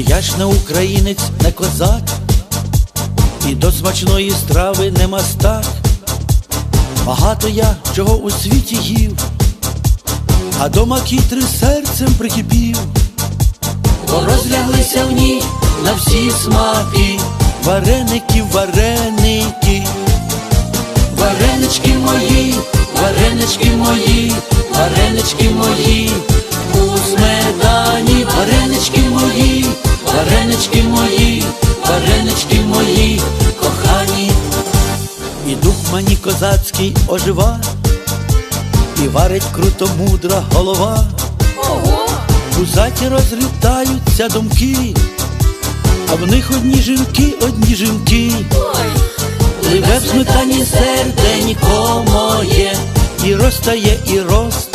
теж не українець, не козак, і до смачної страви не мастак. Багато я чого у світі їв, а до макітри серцем прикипів, бо розляглися в ній на всі смаки, вареники, вареники, варенички мої, варенички мої, варенички мої, І дух мені козацький ожива, і варить круто мудра голова. Ого! У заті розлітаються думки, а в них одні жінки, одні жінки. Ой! Ливе в сметані серденько моє, і розтає, і розтає.